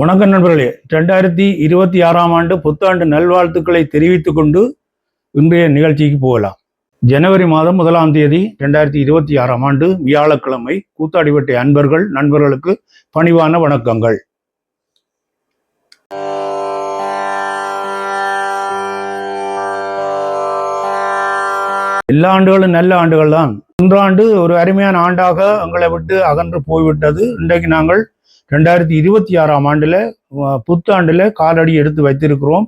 வணக்கம் நண்பர்களே. ரெண்டாயிரத்தி இருபத்தி ஆறாம் ஆண்டு புத்தாண்டு நல்வாழ்த்துக்களை தெரிவித்துக் கொண்டு இன்றைய நிகழ்ச்சிக்கு போகலாம். ஜனவரி மாதம் முதலாம் தேதி ரெண்டாயிரத்தி இருபத்தி ஆறாம் ஆண்டு வியாழக்கிழமை கூத்தாடிவட்டை அன்பர்கள் நண்பர்களுக்கு பணிவான வணக்கங்கள். எல்லா ஆண்டுகளும் நல்ல ஆண்டுகள் தான் இன்றாண்டு ஒரு அருமையான ஆண்டாக எங்களை விட்டு அகன்று போய்விட்டது. இன்றைக்கு நாங்கள் ரெண்டாயிரத்தி இருபத்தி ஆறாம் ஆண்டுல புத்தாண்டில் புத்தாண்டுல காலடி எடுத்து வைத்திருக்கிறோம்.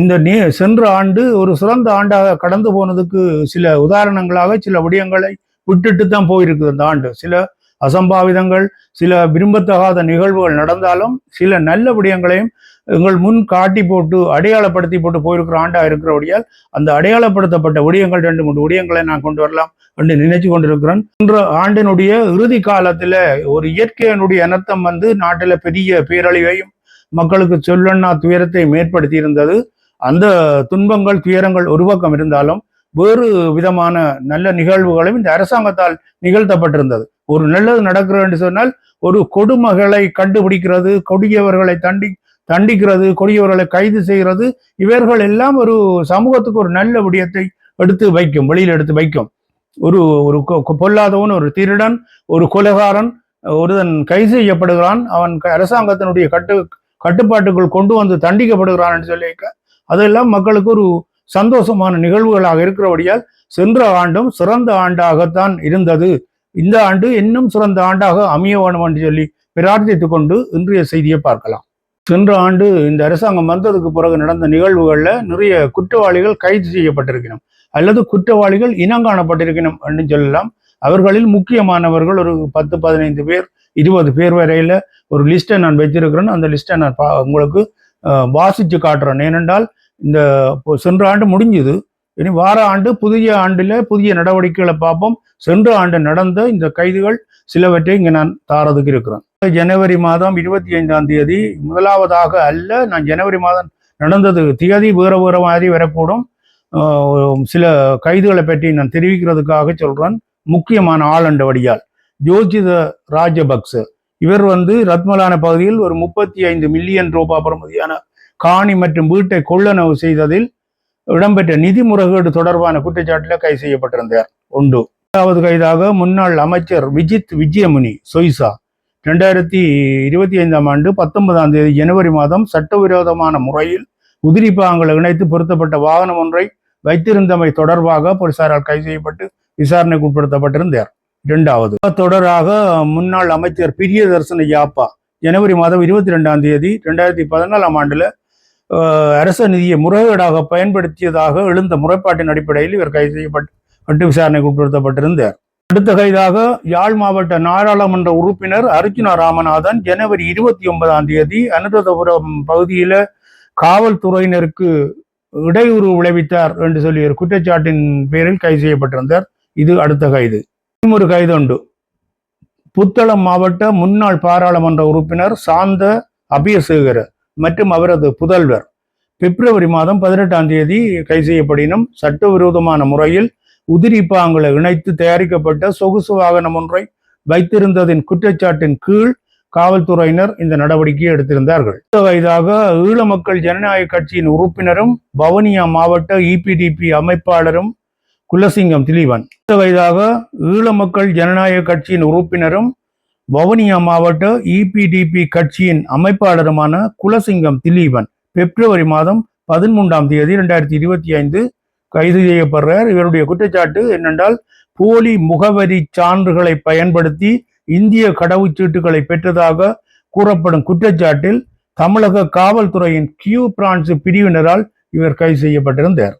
இந்த நே சென்ற ஆண்டு ஒரு சிறந்த ஆண்டாக கடந்து போனதுக்கு சில உதாரணங்களாக சில விடயங்களை விட்டுட்டு தான் போயிருக்குது இந்த ஆண்டு. சில அசம்பாவிதங்கள் சில விரும்பத்தகாத நிகழ்வுகள் நடந்தாலும் சில நல்ல விடயங்களையும் எங்கள் முன் காட்டி போட்டு அடையாளப்படுத்தி போட்டு போயிருக்கிற ஆண்டா இருக்கிறபடியால் அந்த அடையாளப்படுத்தப்பட்ட விடயங்கள் ரெண்டு மூன்று விடயங்களை நான் கொண்டு வரலாம் என்று நினைச்சு கொண்டிருக்கிறேன். இன்று ஆண்டினுடைய இறுதி காலத்துல ஒரு இயற்கையினுடைய அனர்த்தம் வந்து நாட்டில் பெரிய பேரழிவையும் மக்களுக்கு சொல்லண்ணா துயரத்தை ஏற்படுத்தி இருந்தது அந்த துன்பங்கள் துயரங்கள் ஒரு பக்கம் இருந்தாலும் வேறு விதமான நல்ல நிகழ்வுகளும் இந்த அரசாங்கத்தால் நிகழ்த்தப்பட்டிருந்தது. ஒரு நல்லது நடக்கிறது என்று சொன்னால் ஒரு கொடுமகளை கண்டுபிடிக்கிறது கொடியவர்களை தண்டி தண்டிக்கிறது கொடியவர்களை கைது செய்கிறது. இவர்கள் எல்லாம் ஒரு சமூகத்துக்கு ஒரு நல்ல விடயத்தை எடுத்து வைக்கும் வெளியில் எடுத்து வைக்கும். ஒரு ஒரு கொ- கொ- பொல்லாதவன் ஒரு திருடன் ஒரு கொலகாரன் ஒருவன் கைது செய்யப்படுகிறான். அவன் அரசாங்கத்தினுடைய கட்டு கட்டுப்பாட்டுக்குள் கொண்டு வந்து தண்டிக்கப்படுகிறான் என்று சொல்லி அதெல்லாம் மக்களுக்கு ஒரு சந்தோஷமான நிகழ்வுகளாக இருக்கிறபடியால் சென்ற ஆண்டும் சிறந்த ஆண்டாகத்தான் இருந்தது. இந்த ஆண்டு இன்னும் சிறந்த ஆண்டாக அமைய வேண்டும் என்று சொல்லி பிரார்த்தித்துக் கொண்டு இன்றைய செய்தியை பார்க்கலாம். சென்ற ஆண்டு இந்த அரசாங்கம் வந்ததுக்கு பிறகு நடந்த நிகழ்வுகளில் நிறைய குற்றவாளிகள் கைது செய்யப்பட்டிருக்கணும். அல்லது குற்றவாளிகள் இனங்காணப்பட்டிருக்கணும் என்று சொல்லலாம். அவர்களில் முக்கியமானவர்கள் ஒரு பத்து பதினைந்து பேர் இருபது பேர் வரையில ஒரு லிஸ்ட்டை நான் வச்சிருக்கிறேன். அந்த லிஸ்ட்டை நான் பா- உங்களுக்கு வாசிச்சு காட்டுறேன். ஏனென்றால் இந்த சென்ற ஆண்டு முடிஞ்சுது. இனி வார ஆண்டு புதிய ஆண்டில் புதிய நடவடிக்கைகளை பார்ப்போம். சென்ற ஆண்டு நடந்த இந்த கைதுகள் சிலவற்றை இங்கே நான் தாரதுக்கு இருக்கிறேன். ஜனவரி மாதம் இருபத்தி ஐந்தாம் தேதி முதலாவதாக அல்ல நான் ஜனவரி மாதம் நடந்தது தியதி வேற வேற மாதிரி வரக்கூடும். ஆஹ் சில கைதுகளை பற்றி நான் தெரிவிக்கிறதுக்காக சொல்றேன். முக்கியமான ஆளண்ட வடியால் ஜோதித ராஜபக்ச. இவர் வந்து ரத்மலான பகுதியில் ஒரு முப்பத்தி ஐந்து மில்லியன் ரூபாய் பெறுமதியான காணி மற்றும் வீட்டை கொள்ளனவு செய்ததில் இடம்பெற்ற நிதி முறைகேடு தொடர்பான குற்றச்சாட்டில் கைது செய்யப்பட்டிருந்தார். உண்டு இரண்டாவது கைதாக முன்னாள் அமைச்சர் விஜித் விஜயமுனி சொய்சா. ரெண்டாயிரத்தி இருபத்தி ஐந்தாம் ஆண்டு பத்தொன்பதாம் தேதி ஜனவரி மாதம் சட்டவிரோதமான முறையில் உதிரி பாகங்களை இணைத்து பொருத்தப்பட்ட வாகனம் ஒன்றை வைத்திருந்தமை தொடர்பாக போலீசாரால் கைது செய்யப்பட்டு விசாரணைக்கு உட்படுத்தப்பட்டிருந்தார். இரண்டாவது தொடராக முன்னாள் அமைச்சர் பிரியதர்சன யாப்பா ஜனவரி மாதம் இருபத்தி ரெண்டாம் தேதி ரெண்டாயிரத்தி பதினாலாம் ஆண்டுல அரச நிதியை முறைகேடாக பயன்படுத்தியதாக எழுந்த முறைப்பாட்டின் அடிப்படையில் இவர் கைது செய்யப்பட்டு விசாரணைக்கு உட்படுத்தப்பட்டிருந்தார். அடுத்த கைதாக யாழ் மாவட்ட நாடாளுமன்ற உறுப்பினர் அர்ஜுனா ராமநாதன் ஜனவரி இருபத்தி ஒன்பதாம் தேதி அனுராதபுரம் பகுதியில காவல்துறையினருக்கு இடையூறு விளைவித்தார் என்று சொல்லி ஒரு குற்றச்சாட்டின் பேரில் கைது செய்யப்பட்டிருந்தார். இது அடுத்த கைது. ஒரு கைது உண்டு. புத்தளம் மாவட்ட முன்னாள் பாராளுமன்ற உறுப்பினர் சாந்த அபியசேகர மற்றும் அவரது புதல்வர். பிப்ரவரி மாதம் பதினெட்டாம் தேதி கைது செய்யப்படினும் சட்டவிரோதமான முறையில் உதிரி இணைத்து தயாரிக்கப்பட்ட சொகுசு வாகனம் ஒன்றை வைத்திருந்ததின் குற்றச்சாட்டின் கீழ் காவல்துறையினர் இந்த நடவடிக்கையை எடுத்திருந்தார்கள். அடுத்த வயதாக ஈழ மக்கள் ஜனநாயக கட்சியின் உறுப்பினரும் பவனியா மாவட்ட இபிடிபி அமைப்பாளரும் குலசிங்கம் திலீவன் அடுத்த வயதாக ஈழ மக்கள் ஜனநாயக கட்சியின் உறுப்பினரும் வவுனியா மாவட்ட இபிடிபி கட்சியின் அமைப்பாளருமான குலசிங்கம் திலீபன் பிப்ரவரி மாதம் பதிமூன்றாம் தேதி இரண்டாயிரத்தி இருபத்தி ஐந்து கைது செய்யப்படுறார். இவருடைய குற்றச்சாட்டு என்னென்றால் போலி முகவரி சான்றுகளை பயன்படுத்தி இந்திய கடவுச்சீட்டுகளை பெற்றதாக கூறப்படும் குற்றச்சாட்டில் தமிழக காவல்துறையின் கியூ பிரான்ஸ் பிரிவினரால் இவர் கைது செய்யப்பட்டிருந்தார்.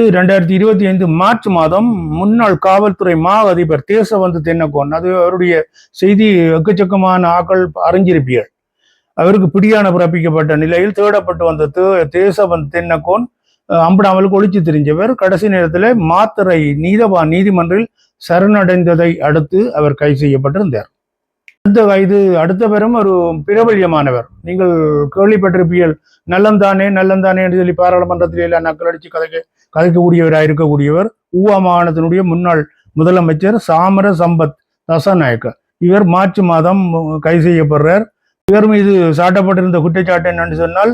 ரெண்டாயிரத்தி இருபத்தி ஐந்து மார்ச் மாதம் முன்னாள் காவல்துறை மா அதிபர் தேசவந்து தென்னகோன் அது அவருடைய செய்தி எக்கச்சக்கமான ஆக்கள் அறிஞ்சிருப்பீர்கள். அவருக்கு பிடியான பிறப்பிக்கப்பட்ட நிலையில் தேடப்பட்டு வந்த தே- தேசவந்த் தென்னகோன் அஹ், ஒழிச்சு தெரிஞ்சவர். கடைசி நேரத்தில் மாத்திரை நீதவா நீதிமன்றில் சரணடைந்ததை அடுத்து அவர் கைது செய்யப்பட்டிருந்தார். அடுத்த கைது அடுத்தவரும் ஒரு பிரபல்யமானவர். நீங்கள் கேள்விப்பட்டிருப்பீர்கள் நல்லந்தானே நல்லந்தானே என்று சொல்லி பாராளுமன்றத்தில் எல்லாம் நக்கல் அடித்து கதைக்க கதைக்கக்கூடியவராக இருக்கக்கூடியவர் ஊவா மாகாணத்தினுடைய முன்னாள் முதலமைச்சர் சாமர சம்பத் தசாநாயக்க இவர் மார்ச் மாதம் கைது செய்யப்படுறார். இவர் மீது சாட்டப்பட்டிருந்த குற்றச்சாட்டு என்னன்னு சொன்னால்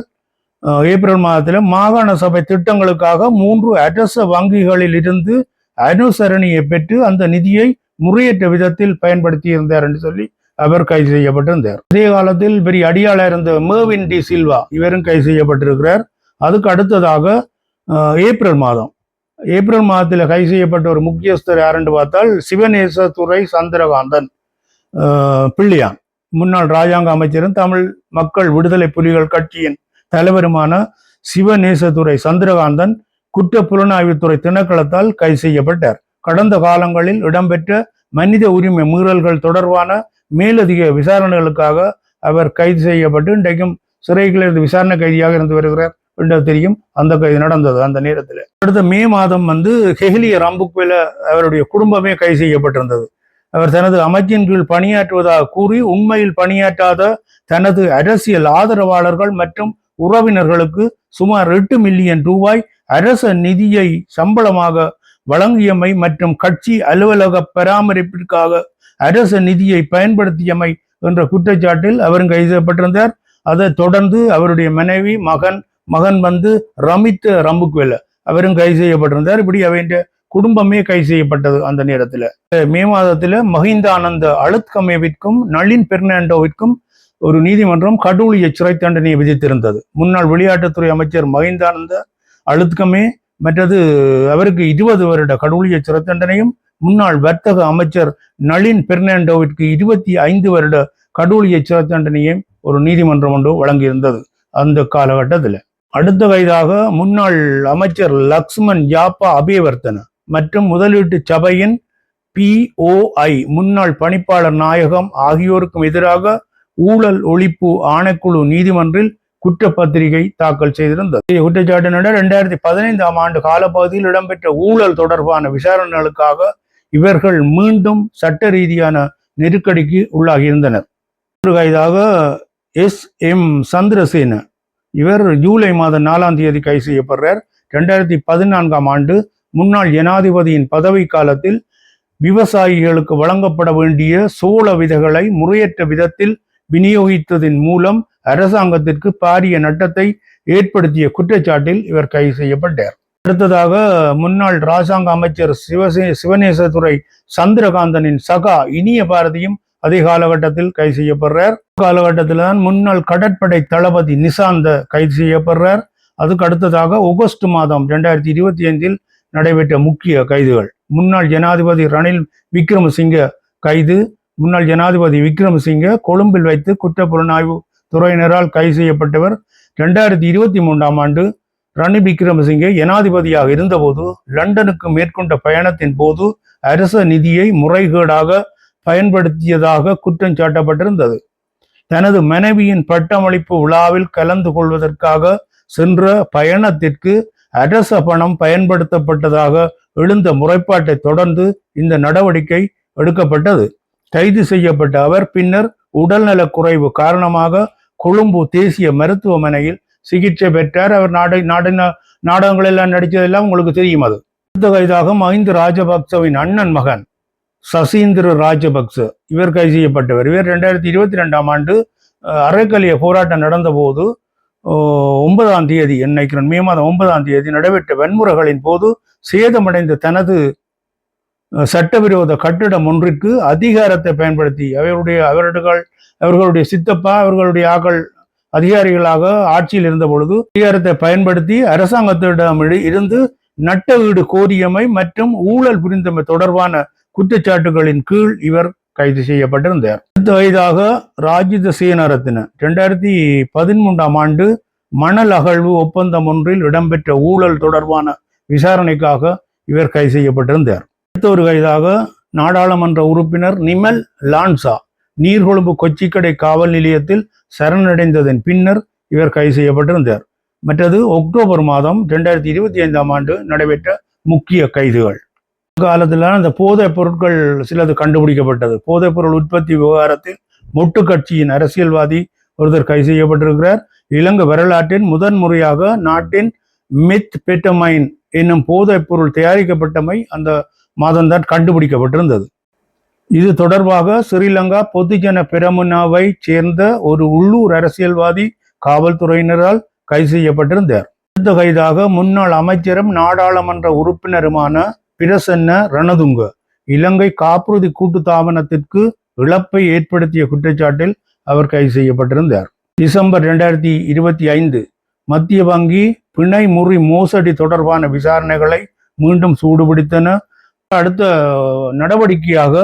ஏப்ரல் மாதத்தில் மாகாண சபை திட்டங்களுக்காக மூன்று அரச வங்கிகளில் இருந்து அனுசரணையை பெற்று அந்த நிதியை முறையற்ற விதத்தில் பயன்படுத்தி இருந்தார் என்று சொல்லி அவர் கைது செய்யப்பட்டிருந்தார். அதே காலத்தில் பெரிய அடியாளர் இருந்த மேவின் டி சில்வா இவரும் கைது செய்யப்பட்டிருக்கிறார். அதுக்கு அடுத்ததாக ஏப்ரல் மாதம். ஏப்ரல் மாதத்தில் கைது செய்யப்பட்ட ஒரு முக்கியஸ்தர் யாருன்னு பார்த்தால் சிவநேசத்துறை சந்திரகாந்தன் பிள்ளையான். முன்னாள் ராஜாங்க அமைச்சரும் தமிழ் மக்கள் விடுதலை புலிகள் கட்சியின் தலைவருமான சிவநேசத்துறை சந்திரகாந்தன் குற்ற புலனாய்வுத்துறை திணைக்களத்தால் கைது செய்யப்பட்டார். கடந்த காலங்களில் இடம்பெற்ற மனித உரிமை மீறல்கள் தொடர்பான மேலதிக விசாரணைகளுக்காக அவர் கைது செய்யப்பட்டு இன்றைக்கும் சிறைகளில் இருந்து விசாரணை கைதியாக இருந்து வருகிறார் என்று தெரியும். அந்த கைது நடந்தது அந்த நேரத்தில். அடுத்த மே மாதம் வந்து ஹெஹ்லிய ரம்புக்வேல அவருடைய குடும்பமே கைது செய்யப்பட்டிருந்தது. அவர் தனது அமைச்சின் கீழ் பணியாற்றுவதாக கூறி உண்மையில் பணியாற்றாத தனது அரசியல் ஆதரவாளர்கள் மற்றும் உறவினர்களுக்கு சுமார் எட்டு மில்லியன் ரூபாய் அரச நிதியை சம்பளமாக வழங்கியமை மற்றும் கட்சி அலுவலக பராமரிப்பிற்காக அரச நிதியை பயன்படுத்தியமை என்ற குற்றச்சாட்டில் அவரும் கைது செய்யப்பட்டிருந்தார் அதை தொடர்ந்து அவருடைய மனைவி மகன் மகன் வந்து ரமித் ரம்புக்வெல அவரும் கைது செய்யப்பட்டிருந்தார். இப்படி அவருடைய குடும்பமே கைது செய்யப்பட்டது அந்த நேரத்துல. மே மாதத்துல மஹிந்தானந்த அழுத்கமேவிற்கும் நளின் பெர்னாண்டோவிற்கும் ஒரு நீதிமன்றம் கடூழிய சிறை தண்டனையை விதித்திருந்தது. முன்னாள் விளையாட்டுத்துறை அமைச்சர் மகிந்தானந்த அழுத்கமே மற்றது அவருக்கு இருபது வருட கடூழிய சிறை தண்டனையும் முன்னாள் வர்த்தக அமைச்சர் நளின் பெர்னாண்டோவிற்கு இருபத்தி ஐந்து வருட கடூழிய சிறை தண்டனையும் ஒரு நீதிமன்றம் ஒன்று வழங்கியிருந்தது அந்த காலகட்டத்தில். அடுத்த கைதாக முன்னாள் அமைச்சர் லக்ஷ்மன் யாப்பா அபேவர்த்தன மற்றும் முதலீட்டு சபையின் பிஓஐ முன்னாள் பணிப்பாளர் நாயகம் ஆகியோருக்கும் எதிராக ஊழல் ஒழிப்பு ஆணைக்குழு நீதிமன்றில் குற்றப்பத்திரிகை தாக்கல் செய்திருந்தது. இந்த குற்றச்சாட்டினிட இரண்டாயிரத்தி பதினைந்தாம் ஆண்டு காலப்பகுதியில் இடம்பெற்ற ஊழல் தொடர்பான விசாரணைகளுக்காக இவர்கள் மீண்டும் சட்ட ரீதியான நெருக்கடிக்கு உள்ளாகியிருந்தனர். ஒரு கைதாக எஸ். எம். சந்திரசேன இவர் ஜூலை மாதம் நாலாம் தேதி கைது செய்யப்படுறார். ரெண்டாயிரத்தி பதினான்காம் ஆண்டு முன்னாள் ஜனாதிபதியின் பதவி காலத்தில் விவசாயிகளுக்கு வழங்கப்பட வேண்டிய சோள விதைகளை முறையற்ற விதத்தில் விநியோகித்ததின் மூலம் அரசாங்கத்திற்கு பாரிய நட்டத்தை ஏற்படுத்திய குற்றச்சாட்டில் இவர் கைது செய்யப்பட்டார். அடுத்ததாக முன்னாள் ராஜாங்க அமைச்சர் சிவசே சிவநேசதுரை சந்திரகாந்தனின் சகா இனிய பாரதியும் அதே காலகட்டத்தில் கைது செய்யப்படுறார். காலகட்டத்தில் தான் முன்னாள் கடற்படை தளபதி நிசாந்த கைது செய்யப்படுறார். அதுக்கு அடுத்ததாக ஆகஸ்ட் மாதம் ரெண்டாயிரத்தி இருபத்தி ஐந்தில் நடைபெற்ற முக்கிய கைதுகள். முன்னாள் ஜனாதிபதி ரணில் விக்ரமசிங்க கைது. முன்னாள் ஜனாதிபதி விக்ரமசிங்க கொழும்பில் வைத்து குற்ற புலனாய்வு துறையினரால் கைது செய்யப்பட்டவர். ரெண்டாயிரத்தி இருபத்தி மூன்றாம் ஆண்டு ரணில் விக்ரமசிங்கே ஜனாதிபதியாக இருந்தபோது லண்டனுக்கு மேற்கொண்ட பயணத்தின் போது அரச நிதியை முறைகேடாக பயன்படுத்தியதாக குற்றம் சாட்டப்பட்டிருந்தது. தனது மனைவியின் பட்டமளிப்பு விழாவில் கலந்து கொள்வதற்காக சென்ற பயணத்திற்கு அரச பணம் பயன்படுத்தப்பட்டதாக எழுந்த முறைப்பாட்டை தொடர்ந்து இந்த நடவடிக்கை எடுக்கப்பட்டது. கைது செய்யப்பட்ட அவர் பின்னர் உடல்நலக் குறைவு காரணமாக கொழும்பு தேசிய மருத்துவமனையில் சிகிச்சை பெற்றார். அவர் நாடக நாட நாடகங்கள் எல்லாம் நடித்ததெல்லாம் உங்களுக்கு தெரியும் அது. அடுத்த கைதாக மஹிந்த ராஜபக்சவின் அண்ணன் மகன் சசீந்திர ராஜபக்ச. இவர் கைது செய்யப்பட்டவர். இவர் ரெண்டாயிரத்தி இருபத்தி ரெண்டாம் ஆண்டு அரைக்கலிய அறக்கலிய போராட்டம் நடந்தபோது ஒன்பதாம் தேதி நினைக்கிறேன் மே மாதம் ஒன்பதாம் தேதி நடைபெற்ற வன்முறைகளின் போது சேதமடைந்த தனது சட்டவிரோத கட்டிடம் ஒன்றிற்கு அதிகாரத்தை பயன்படுத்தி அவருடைய அவர்கள் அவர்களுடைய சித்தப்பா அவர்களுடைய ஆக்கள் அதிகாரிகளாக ஆட்சியில் இருந்த பொழுது அதிகாரத்தை பயன்படுத்தி அரசாங்கத்திடம் இருந்து நட்ட வீடு கோரியமை மற்றும் ஊழல் புரிந்தமை தொடர்பான குற்றச்சாட்டுகளின் கீழ் இவர் கைது செய்யப்பட்டிருந்தார். அடுத்த வயதாக ராஜித சேனரத்தின ரெண்டாயிரத்தி பதிமூன்றாம் ஆண்டு மணல் அகழ்வு ஒப்பந்தம் ஒன்றில் இடம்பெற்ற ஊழல் தொடர்பான விசாரணைக்காக இவர் கைது செய்யப்பட்டிருந்தார். அடுத்த ஒரு கைதாக நாடாளுமன்ற உறுப்பினர் நிமல் லான்சா நீர்கொழும்பு கொச்சிக்கடை காவல் நிலையத்தில் சரணடைந்ததன் பின்னர் இவர் கைது செய்யப்பட்டிருந்தார். மற்றது அக்டோபர் மாதம் ரெண்டாயிரத்தி இருபத்தி ஐந்தாம் ஆண்டு நடைபெற்ற முக்கிய கைதுகள். காலத்தில் அந்த போதைப் பொருட்கள் சிலது கண்டுபிடிக்கப்பட்டது. போதைப் பொருள் உற்பத்தி விவகாரத்தில் மொட்டு கட்சியின் அரசியல்வாதி ஒருத்தர் கைது செய்யப்பட்டிருக்கிறார். இலங்கை வரலாற்றின் முதன் முறையாக நாட்டின் மித் பெட்டமைன் என்னும் போதைப் பொருள் தயாரிக்கப்பட்டமை அந்த மாதம்தான் கண்டுபிடிக்கப்பட்டிருந்தது. இது தொடர்பாக ஸ்ரீலங்கா பொதுஜன பிரமுனாவை சேர்ந்த ஒரு உள்ளூர் அரசியல்வாதி காவல்துறையினரால் கைது செய்யப்பட்டிருந்தார். அடுத்த கைதாக முன்னாள் அமைச்சரும் நாடாளுமன்ற உறுப்பினருமான பிரசன்ன ரணதுங்க இலங்கை காப்புறுதி கூட்டு தாபனத்திற்கு இழப்பை ஏற்படுத்திய குற்றச்சாட்டில் அவர் கைது செய்யப்பட்டிருந்தார். டிசம்பர் இரண்டாயிரத்தி இருபத்தி ஐந்து மத்திய வங்கி பிணை முறி மோசடி தொடர்பான விசாரணைகளை மீண்டும் சூடுபிடித்தன. அடுத்த நடவடிக்கையாக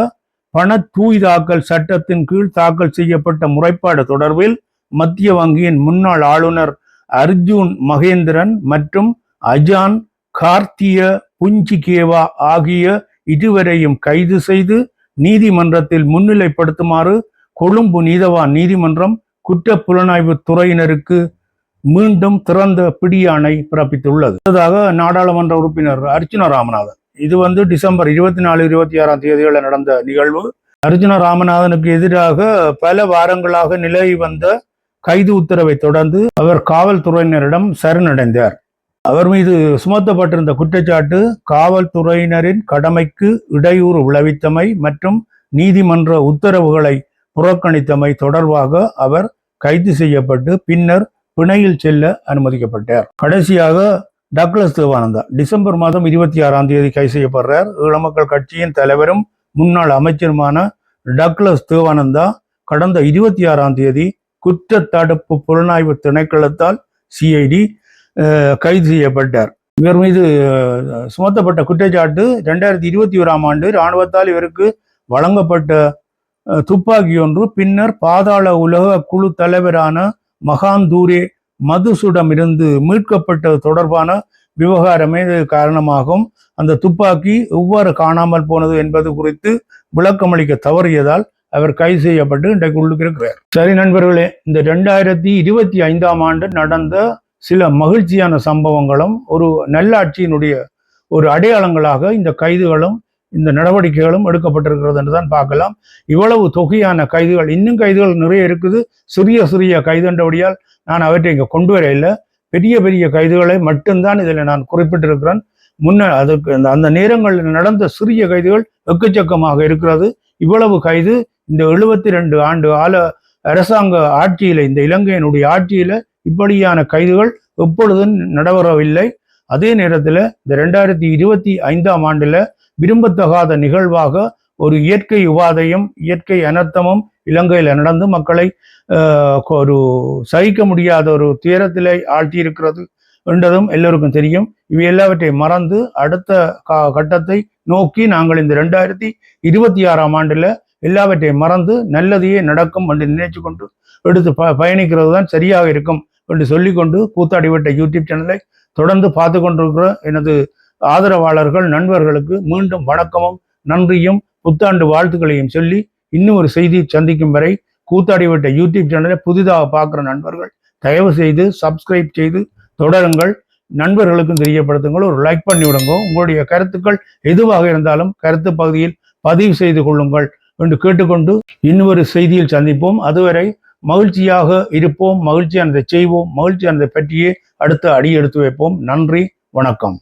பண தூய்தாக்கல் சட்டத்தின் கீழ் தாக்கல் செய்யப்பட்ட முறைப்பாடு தொடர்பில் மத்திய வங்கியின் முன்னாள் ஆளுநர் அர்ஜுன் மகேந்திரன் மற்றும் அஜான் கார்த்திய புஞ்சிகேவா ஆகிய இதுவரையும் கைது செய்து நீதிமன்றத்தில் முன்னிலைப்படுத்துமாறு கொழும்பு நீதவான் நீதிமன்றம் குற்ற புலனாய்வு துறையினருக்கு மீண்டும் திறந்த பிடியாணை பிறப்பித்துள்ளது. அடுத்ததாக நாடாளுமன்ற உறுப்பினர் அர்ச்சுனா ராமநாதன். இது வந்து டிசம்பர் இருபத்தி நாலு இருபத்தி ஆறாம் தேதிகளில் நடந்த நிகழ்வு. அர்ஜுன ராமநாதனுக்கு எதிராக பல வாரங்களாக நிலை வந்த கைது உத்தரவை தொடர்ந்து அவர் காவல்துறையினரிடம் சரணடைந்தார். அவர் மீது சுமத்தப்பட்டிருந்த குற்றச்சாட்டு காவல்துறையினரின் கடமைக்கு இடையூறு விளைவித்தமை மற்றும் நீதிமன்ற உத்தரவுகளை புறக்கணித்தமை தொடர்பாக அவர் கைது செய்யப்பட்டு பின்னர் பிணையில் செல்ல அனுமதிக்கப்பட்டார். கடைசியாக டக்ளஸ் தேவானந்தா. டிசம்பர் மாதம் இருபத்தி ஆறாம் தேதி கைது செய்யப்படுறார். ஈழமக்கள் கட்சியின் தலைவரும் முன்னாள் அமைச்சருமான டக்ளஸ் தேவானந்தா கடந்த இருபத்தி ஆறாம் தேதி குற்ற தடுப்பு புலனாய்வு திணைக்களத்தால் சிஐடி கைது செய்யப்பட்டார். இவர் மீது சுமத்தப்பட்ட குற்றச்சாட்டு ரெண்டாயிரத்தி இருபத்தி ஓராம் ஆண்டு இராணுவத்தால் இவருக்கு வழங்கப்பட்ட துப்பாக்கி ஒன்று. பின்னர் பாதாள உலக குழு தலைவரான மகாந்தூரே மதுசுடமிருந்து மீட்கப்பட்டது தொடர்பான விவகாரமே காரணமாகும். அந்த துப்பாக்கி எவ்வாறு காணாமல் போனது என்பது குறித்து விளக்கமளிக்க தவறியதால் அவர் கைது செய்யப்பட்டு இன்றைக்கு உள்ளுக்கு இருக்கிறார் சரி நண்பர்களே இந்த ரெண்டாயிரத்தி இருபத்தி ஐந்தாம் ஆண்டு நடந்த சில மகிழ்ச்சியான சம்பவங்களும் ஒரு நல்லாட்சியினுடைய ஒரு அடையாளங்களாக இந்த கைதுகளும் இந்த நடவடிக்கைகளும் எடுக்கப்பட்டிருக்கிறது என்று தான் பார்க்கலாம். இவ்வளவு தொகையான கைதுகள் இன்னும் கைதுகள் நிறைய இருக்குது. சிறிய சிறிய கைதுன்றபடியால் நான் அவற்றை இங்கே கொண்டு வர இல்லை பெரிய பெரிய கைதுகளை மட்டும்தான் இதில் நான் குறிப்பிட்டிருக்கிறேன். முன்ன அதுக்கு அந்த அந்த நேரங்களில் நடந்த சிறிய கைதுகள் எக்கச்சக்கமாக இருக்கிறது. இவ்வளவு கைது இந்த எழுபத்தி ரெண்டு ஆண்டு கால அரசாங்க ஆட்சியில இந்த இலங்கையினுடைய ஆட்சியில இப்படியான கைதுகள் எப்பொழுதும் நடைபெறவில்லை. அதே நேரத்தில் இந்த ரெண்டாயிரத்தி இருபத்தி ஐந்தாம் ஆண்டுல விரும்பத்தகாத நிகழ்வாக ஒரு இயற்கை உபாதையும் இயற்கை அனர்த்தமும் இலங்கையில் நடந்து மக்களை ஒரு சகிக்க முடியாத ஒரு துயரத்திலே ஆழ்த்தி இருக்கிறது என்றதும் எல்லோருக்கும் தெரியும். இவை எல்லாவற்றையும் மறந்து அடுத்த கட்டத்தை நோக்கி நாங்கள் இந்த ரெண்டாயிரத்தி இருபத்தி ஆறாம் ஆண்டில் எல்லாவற்றையும் மறந்து நல்லதையே நடக்கும் என்று நினைச்சு கொண்டு எடுத்து ப பயணிக்கிறது தான் சரியாக இருக்கும் என்று சொல்லிக்கொண்டு கூத்தாடிவிட்ட யூடியூப் சேனலை தொடர்ந்து பார்த்து கொண்டிருக்கிற எனது ஆதரவாளர்கள் நண்பர்களுக்கு மீண்டும் வணக்கமும் நன்றியும் புத்தாண்டு வாழ்த்துக்களையும் சொல்லி இன்னும் ஒரு செய்தியை சந்திக்கும் வரை கூத்தாடிவிட்ட யூடியூப் சேனலை புதிதாக பார்க்குற நண்பர்கள் தயவு செய்து சப்ஸ்கிரைப் செய்து தொடருங்கள். நண்பர்களுக்கும் தெரியப்படுத்துங்கள். ஒரு லைக் பண்ணி விடுங்க. உங்களுடைய கருத்துக்கள் எதுவாக இருந்தாலும் கருத்து பகுதியில் பதிவு செய்து கொள்ளுங்கள் என்று கேட்டுக்கொண்டு இன்னொரு செய்தியில் சந்திப்போம். அதுவரை மகிழ்ச்சியாக இருப்போம். மகிழ்ச்சியானதை செய்வோம். மகிழ்ச்சியானதை பற்றியே அடுத்த அடி எடுத்து வைப்போம். நன்றி வணக்கம்.